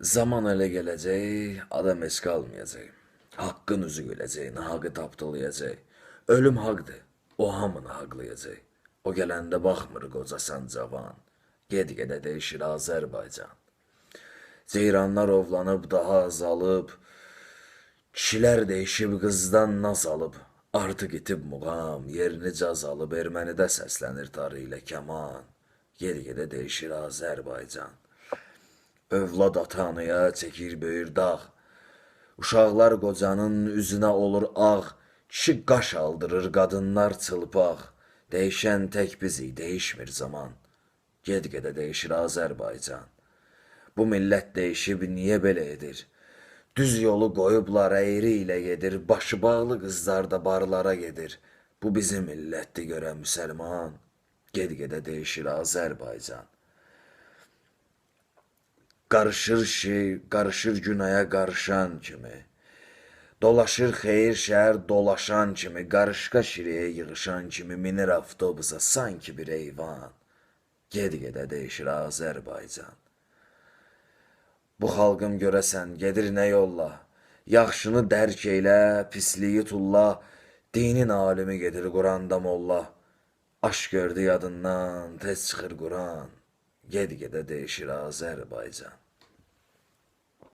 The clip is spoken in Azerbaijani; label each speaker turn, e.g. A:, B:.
A: Zaman elə gələcək, adam heç qalmayacaq. Haqqın üzü güləcək, nahaqı tapdalayacaq. Ölüm haqdır, o hamını haqlayacaq. O gələndə baxmır qocasan cavan. Ged-gedə dəyişir Azərbaycan. Ceyranlar ovlanıb daha azalıb, kişilər değişib qızdan naz alıb. Artıq itib muğam, yerini caz alıb, ermənidə səslənir tarı ilə kaman. Ged-gedə dəyişir Azərbaycan. Övlad ata-anaya çəkir böyür dağ. Uşaqlar qocanın üzünə olur ağ. Kişi qaş aldırır, qadınlar çılpaq. Dəyişən tək bizik, dəyişmir zaman. Ged-gedə dəyişir Azərbaycan. Bu millət dəyişib niyə belə edir? Düz yolu qoyublar əyri ilə gedir, başı bağlı qızlar da barlara gedir. Bu bizim millətdir görə müsəlman. Ged-gedə dəyişir Azərbaycan. Qarışır şey, qarışır günaya qarışan kimi. Dolaşır xeyir şəhər dolaşan kimi, qarışqa şiriyə yığışan kimi minir avtobusa sanki bir eyvan. Ged-gedə dəyişir Azərbaycan. Bu xalqım görəsən gedir nə yolla? Yaxşını dərk eylə, pisliyi tulla. Dinin alimi gedir Quranda molla. Aş gördü yadından, tez çıxır Quran. Ged-gedə dəyişir Azərbaycan.